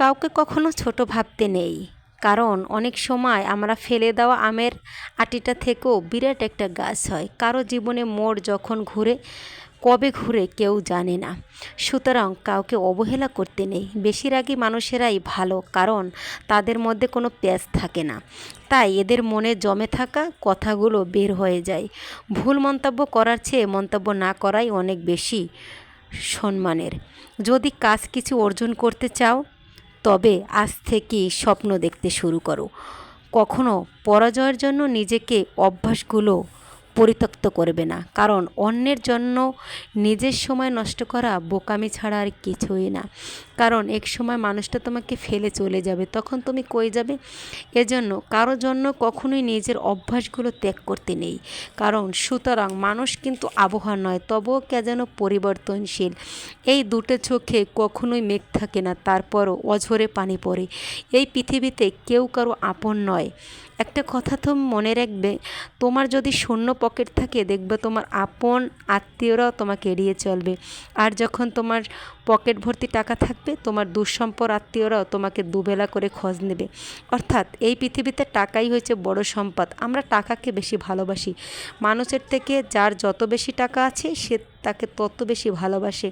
কাউকে কখনো ছোট ভাবতে নেই। কারণ অনেক সময় আমরা ফেলে দেওয়া আমের আটিটা থেকেও বিরাট একটা গাছ হয়। কারও জীবনে মোড় যখন ঘুরে, কবে ঘুরে কেউ জানে না। সুতরাং কাউকে অবহেলা করতে নেই। বেশিরভাগই মানুষেরাই ভালো, কারণ তাদের মধ্যে কোনো প্যাঁচ থাকে না। তাই এদের মনে জমে থাকা কথাগুলো বের হয়ে যায়। ভুল মন্তব্য করার চেয়ে মন্তব্য না করাই অনেক বেশি সম্মানের। যদি কাজ কিছু অর্জন করতে চাও তবে আজ থেকেই স্বপ্ন দেখতে শুরু করো। কখনো পরাজয়ের জন্য নিজেকে অভ্যাসগুলো পরিত্যক্ত করবে না। কারণ অন্যের জন্য নিজের সময় নষ্ট করা বোকামি ছাড়া আর কিছুই না। কারণ এক সময় মানুষটা তোমাকে ফেলে চলে যাবে, তখন তুমি কই যাবে? এজন্য কারও জন্য কখনোই নিজের অভ্যাসগুলো ত্যাগ করতে নেই। কারণ সুতরাং মানুষ কিন্তু আবহাওয়া নয়, তবুও কে যেন পরিবর্তনশীল। এই দুটো চোখে কখনোই মেঘ থাকে না, তারপরও অঝরে পানি পড়ে। এই পৃথিবীতে কেউ কারও আপন নয়। একটা কথা তো মনে রাখবে, তোমার যদি শূন্য পকেট থাকে, দেখবে তোমার আপন আত্মীয়রাও তোমাকে এড়িয়ে চলবে। আর যখন তোমার পকেট ভর্তি টাকা থাকবে, তোমার দুঃসম্পর আত্মীয়রাও তোমাকে দুবেলা করে খোঁজ নেবে। অর্থাৎ এই পৃথিবীতে টাকাই হয়েছে বড় সম্পদ। আমরা টাকাকে বেশি ভালোবাসি। মানুষের থেকে যার যত বেশি টাকা আছে, সে তাকে তত বেশি ভালোবাসে।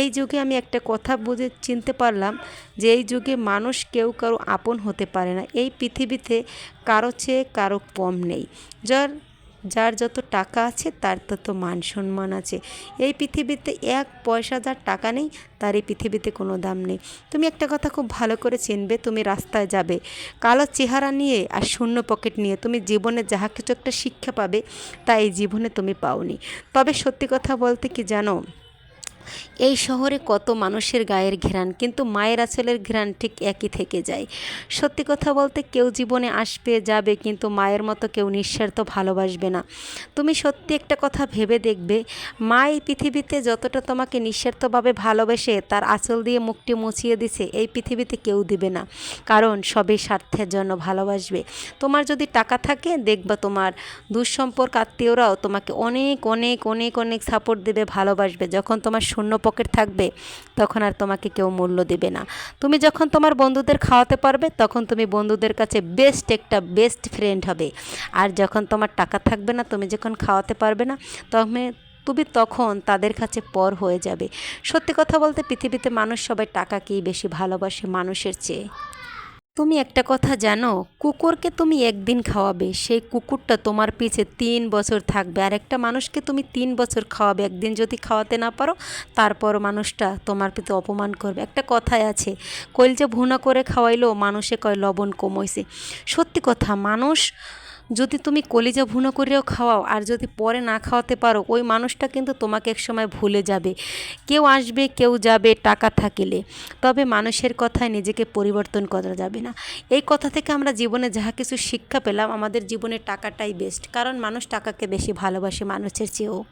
এই যুগে আমি একটা কথা বুঝে চিনতে পারলাম যে এই যুগে মানুষ কেউ কারও আপন হতে পারে না। এই পৃথিবীতে কারও চেয়ে কারও কম নেই। যার যার যত টাকা আছে, তার তত মান সম্মান আছে। এই পৃথিবীতে এক পয়সা যার টাকা নেই, তার এই পৃথিবীতে কোনো দাম নেই। তুমি একটা কথা খুব ভালো করে চিনবে, তুমি রাস্তায় যাবে। কালো চেহারা নিয়ে আর শূন্য পকেট নিয়ে তুমি জীবনে যাহা কিছু একটা শিক্ষা পাবে তা এই জীবনে তুমি পাওনি। তবে সত্যি কথা বলতে কি জানো? এই শহরে কত মানুষের গায়ের ঘেরান কিন্তু মায়ের আঁচলের ঘেরান ঠিক একই থেকে যায়। সত্যি কথা বলতে কেউ জীবনে আসবে, যাবে, কিন্তু মায়ের মতো কেউ নিঃস্বার্থ ভালোবাসবে না। তুমি সত্যি একটা কথা ভেবে দেখবে, মা এই পৃথিবীতে যতটা তোমাকে নিঃস্বার্থভাবে ভালোবেসে তার আঁচল দিয়ে মুখটি মুছিয়ে দিছে, এই পৃথিবীতে কেউ দিবে না। কারণ সবই স্বার্থের জন্য ভালোবাসবে। তোমার যদি টাকা থাকে, দেখবা তোমার দুঃসম্পর্ক আত্মীয়রাও তোমাকে অনেক অনেক অনেক অনেক সাপোর্ট দেবে, ভালোবাসবে। যখন তোমার শূন্য পকেট থাকবে, তখন আর তোমাকে কেউ মূল্য দেবে না। তুমি যখন তোমার বন্ধুদের খাওয়াতে পারবে, তখন তুমি বন্ধুদের কাছে বেস্ট একটা বেস্ট ফ্রেন্ড হবে। আর যখন তোমার টাকা থাকবে না, তুমি যখন খাওয়াতে পারবে না তখন তুমি তখন তাদের কাছে পর হয়ে যাবে। সত্যি কথা বলতে পৃথিবীতে মানুষ সবাই টাকাকেই বেশি ভালোবাসে মানুষের চেয়ে। তুমি একটা কথা জানো, কুকুরকে তুমি একদিন খাওয়াবে, সেই কুকুরটা তোমার পিছে তিন বছর থাকবে। আর একটা মানুষকে তুমি তিন বছর খাওয়াবে, একদিন যদি খাওয়াতে না পারো তারপর মানুষটা তোমার প্রতি অপমান করবে। একটা কথাই আছে কইল যে ভুনা করে খাওয়াইলো মানুষে কয় লবণ কমইছে সত্যি কথা, মানুষ যদি তুমি কলিজা ভুনো করেও খাওয়াও, আর যদি পরে না খাওয়াতে পারো, ওই মানুষটা কিন্তু তোমাকে এক সময় ভুলে যাবে। কেউ আসবে, কেউ যাবে, টাকা থাকিলে। তবে মানুষের কথায় নিজেকে পরিবর্তন করা যাবে না। এই কথা থেকে আমরা জীবনে যাহা কিছু শিক্ষা পেলাম, আমাদের জীবনে টাকাটাই বেস্ট কারণ মানুষ টাকাকে বেশি ভালোবাসে মানুষের চেয়েও।